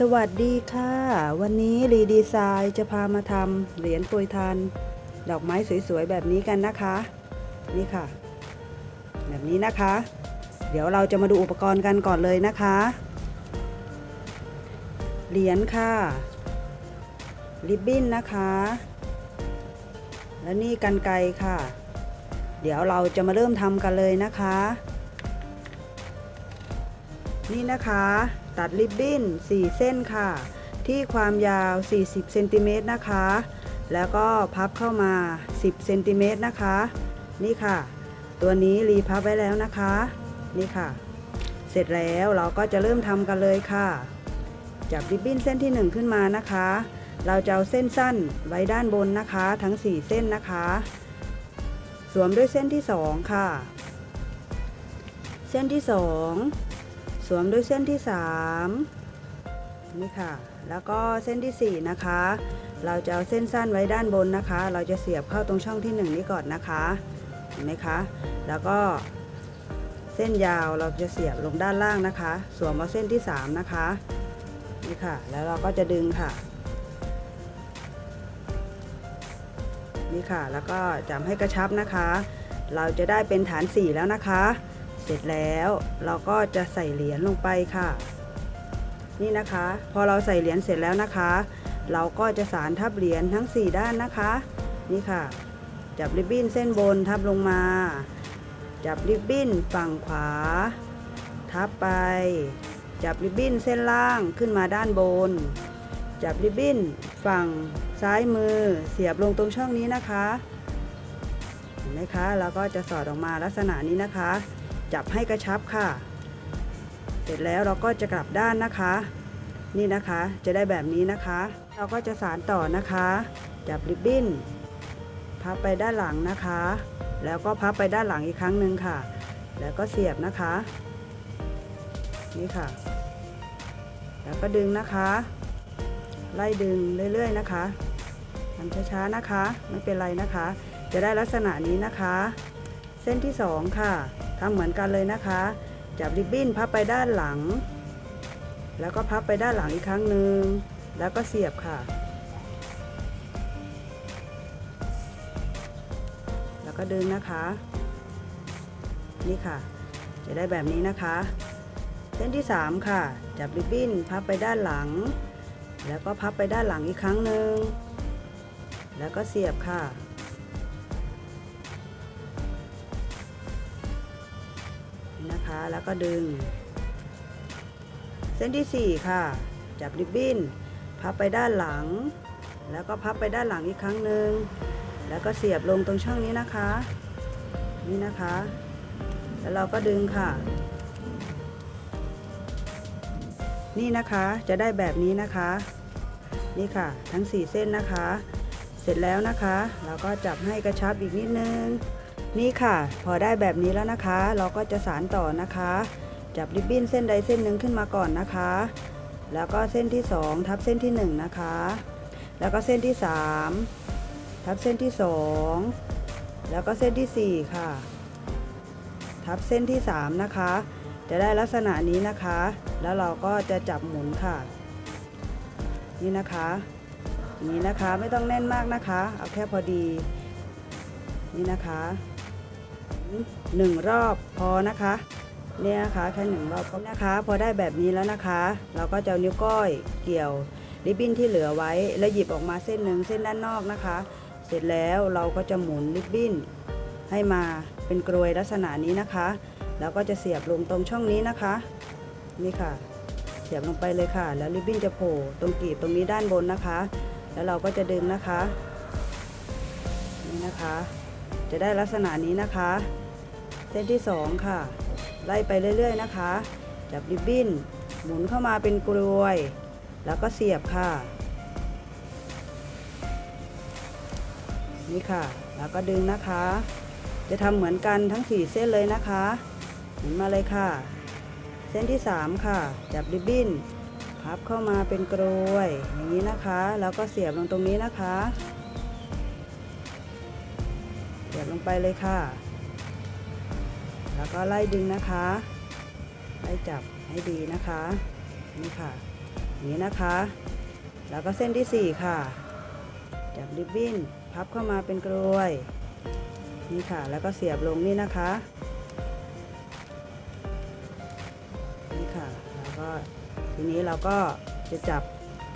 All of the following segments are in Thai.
สวัสดีค่ะ วันนี้รีดีไซน์จะพามาทำเหรียญปรยทาน ดอกไม้สวยๆ แบบนี้กันนะคะ นี่ค่ะ แบบนี้นะคะ เดี๋ยวเราจะมาดูอุปกรณ์กันก่อนเลยนะคะ เหรียญค่ะ ริบบิ้นนะคะ และนี่กันไกค่ะ เดี๋ยวเราจะมาเริ่มทำกันเลยนะคะ นี่นะคะ ตัดริบบิ้น 4 เส้นค่ะ ที่ความยาว 40เซนติเมตรนะคะ แล้วก็พับเข้ามา 10เซนติเมตรนะคะ นี่ค่ะ ตัวนี้รีพับไว้แล้วนะคะ นี่ค่ะ เสร็จแล้วเราก็จะเริ่มทำกันเลยค่ะ จับริบบิ้นเส้นที่ 1 ขึ้นมานะคะ เราจะเอาเส้นสั้นไว้ด้านบนนะคะ ทั้ง 4 เส้นนะคะ สวมด้วยเส้นที่ 2 ค่ะ เส้นที่ 2 สวมด้วยเส้นที่ 3 นี่ค่ะ แล้วก็เส้นที่ 4 นะคะ เราจะเอาเส้นสั้นไว้ด้านบนนะคะ เราจะเสียบเข้าตรงช่องที่ 1 นี้ก่อนนะคะ เห็นไหมคะ แล้วก็เส้นยาวเราจะเสียบลงด้านล่างนะคะ สวมเอาเส้นที่ 3 นะคะ นี่ค่ะ แล้วเราก็จะดึงค่ะ นี่ค่ะ แล้วก็จำให้กระชับนะคะ เราจะได้เป็นฐาน 4 แล้วนะคะ เสร็จแล้วเราก็จะใส่เหรียญลงไปค่ะ นี่นะคะ พอเราใส่เหรียญเสร็จแล้วนะคะ เราก็จะสารทับเหรียญทั้ง 4 ด้านนะคะ นี่ค่ะ จับริบบิ้นเส้นบนทับลงมา จับริบบิ้นฝั่งขวา ทับไป จับริบบิ้นเส้นล่างขึ้นมาด้านบน จับริบบิ้นฝั่งซ้ายมือเสียบลงตรงช่องนี้นะคะเห็นไหมคะ เราก็จะสอดออกมาลักษณะนี้นะคะ จับให้กระชับค่ะ เสร็จแล้วเราก็จะกลับด้านนะคะ นี่นะคะจะได้แบบนี้นะคะ เราก็จะสานต่อนะคะ จับริบบิ้น พับไปด้านหลังนะคะ แล้วก็พับไปด้านหลังอีกครั้งหนึ่งค่ะ แล้วก็เสียบนะคะ นี่ค่ะ แล้วก็ดึงนะคะ ไล่ดึงเรื่อยๆนะคะทำช้าๆนะคะ ไม่เป็นไรนะคะ จะได้ลักษณะนี้นะคะ เส้นที่สองค่ะ ทำเหมือนกันเลยนะคะ จับริบบิ้นพับไปด้านหลัง แล้วก็พับไปด้านหลังอีกครั้งหนึ่งแล้วก็เสียบค่ะ แล้วก็ดึงนะคะ นี่ค่ะ จะได้แบบนี้นะคะ เส้นที่สามค่ะ จับริบบิ้นพับไปด้านหลัง แล้วก็พับไปด้านหลังอีกครั้งหนึ่งแล้วก็เสียบค่ะ นะคะ แล้วก็ดึง เส้นที่ 4 ค่ะ จับริบบิ้น พับไปด้านหลัง แล้วก็พับไปด้านหลังอีกครั้งหนึ่ง แล้วก็เสียบลงตรงช่องนี้นะคะ นี่นะคะ แล้วเราก็ดึงค่ะ นี่นะคะจะได้แบบนี้นะคะ นี่ค่ะ ทั้ง 4 เส้นนะคะ เสร็จแล้วนะคะ เราก็จับให้กระชับอีกนิดนึง นี่ค่ะ พอได้แบบนี้แล้วนะคะ เราก็จะสานต่อนะคะ จับริบบิ้นเส้นใดเส้นหนึ่งขึ้นมาก่อนนะคะ แล้วก็เส้นที่ 2 ทับเส้นที่ 1 นะคะ แล้วก็เส้นที่ 3 ทับเส้นที่ 2 แล้วก็เส้นทีสี่4 ค่ะ ทับเส้นที่ 3 นะคะ จะได้ลักษณะนี้นะคะ แล้วเราก็จะจับหมุนค่ะ นี่นะคะนี้นะคะไม่ต้องแน่นมากนะคะ เอาแค่พอดี นี่นะคะ หนึ่งรอบพอนะคะเนี่ยนะคะแค่หนึ่งรอบก็นะคะ พอได้แบบนี้แล้วนะคะ เราก็จะนิ้วก้อยเกี่ยวริบบิ้นที่เหลือไว้ แล้วหยิบออกมาเส้นหนึ่งเส้นด้านนอกนะคะ เสร็จแล้วเราก็จะหมุนริบบิ้นให้มาเป็นกรวยลักษณะนี้นะคะ แล้วก็จะเสียบลงตรงช่องนี้นะคะ นี่ค่ะ เสียบลงไปเลยค่ะ แล้วริบบิ้นจะโผล่ตรงกีบตรงนี้ด้านบนนะคะ แล้วเราก็จะดึงนะคะ นี่นะคะ จะได้ลักษณะนี้นะคะ ส้นที่สองค่ะ ไล่ไปเรื่อยๆนะคะ จับริบบิ้น หมุนเข้ามาเป็นกลวย แล้วก็เสียบค่ะ นี่ค่ะ แล้วก็ดึงนะคะ จะทำเหมือนกันทั้ง 4 เส้นเลยนะคะ หมุนมาเลยค่ะ เส้นที่ 3 ค่ะ จับริบบิ้น พับเข้ามาเป็นกลวย อย่างนี้นะคะ แล้วก็เสียบลงตรงนี้นะคะ เสียบลงไปเลยค่ะ แล้วก็ไล่ดึงนะคะ ไล่จับให้ดีนะคะ นี่ค่ะนี้นะคะ แล้วก็เส้นที่สี่ค่ะ จับริบบิ้นพับเข้ามาเป็นกรวย นี่ค่ะ แล้วก็เสียบลงนี่นะคะ นี่ค่ะ แล้วก็ทีนี้เราก็จะจับ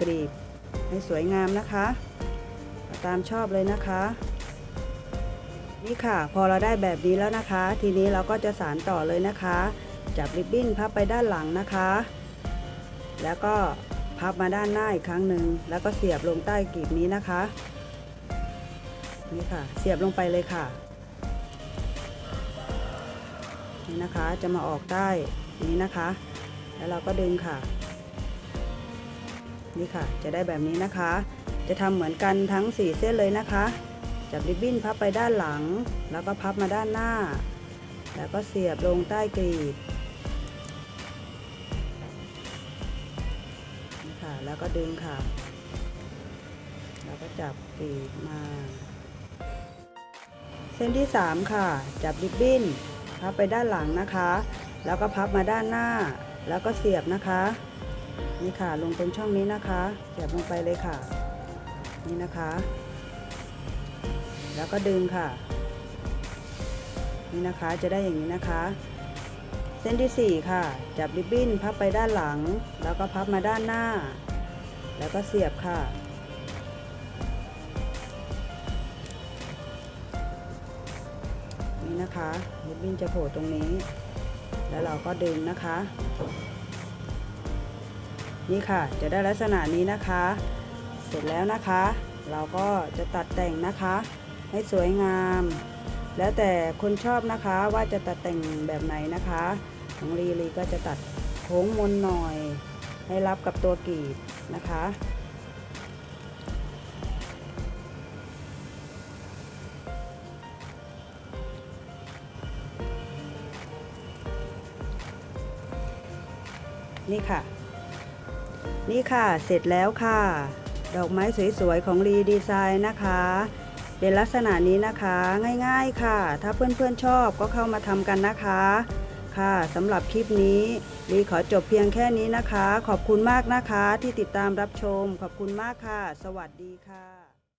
กรีบให้สวยงามนะคะ ตามชอบเลยนะคะ นี่ค่ะ พอเราได้แบบนี้แล้วนะคะ ทีนี้เราก็จะสานต่อเลยนะคะ จับริบบิ้นพับไปด้านหลังนะคะ แล้วก็พับมาด้านหน้าอีกครั้งหนึ่งแล้วก็เสียบลงใต้กรีบนี้นะคะนี่ค่ะ เสียบลงไปเลยค่ะนี่นะคะจะมาออกได้นี้นะคะ แล้วเราก็ดึงค่ะ นี่ค่ะ จะได้แบบนี้นะคะ จะทำเหมือนกันทั้ง 4 เส้นเลยนะคะ จับริบบิ้นพับไปด้านหลัง แล้วก็พับมาด้านหน้า แล้วก็เสียบลงใต้กรีบนี่ค่ะแล้วก็ดึงค่ะ แล้วก็จับกรีบมา เส้นที่ 3 ค่ะ จับริบบิ้นพับไปด้านหลังนะคะ แล้วก็พับมาด้านหน้า แล้วก็เสียบนะคะ นี่ค่ะลงตรงช่องนี้นะคะ เสียบลงไปเลยค่ะ นี่นะคะ แล้วก็ดึงค่ะ นี่นะคะจะได้อย่างนี้นะคะ เส้นที่ 4 ค่ะ จับริบบิ้นพับไปด้านหลัง แล้วก็พับมาด้านหน้า แล้วก็เสียบค่ะนี่นะคะริบบิ้นจะโผล่ตรงนี้ แล้วเราก็ดึงนะคะ นี่ค่ะจะได้ลักษณะนี้นะคะ เสร็จแล้วนะคะ เราก็จะตัดแต่งนะคะ ให้สวยงาม แล้วแต่คนชอบนะคะว่าจะตัดแต่งแบบไหนนะคะของลีลีก็จะตัดโค้งมนหน่อย ให้รับกับตัวกรีบนะคะนี่ค่ะ นี่ค่ะ เสร็จแล้วค่ะ ดอกไม้สวยๆ ของรีดีไซน์นะคะ เป็นลักษณะนี้นะคะง่ายๆค่ะ ถ้าเพื่อนๆชอบก็เข้ามาทำกันนะคะ ค่ะสำหรับคลิปนี้ลีขอจบเพียงแค่นี้นะคะ ขอบคุณมากนะคะที่ติดตามรับชม ขอบคุณมากค่ะ สวัสดีค่ะ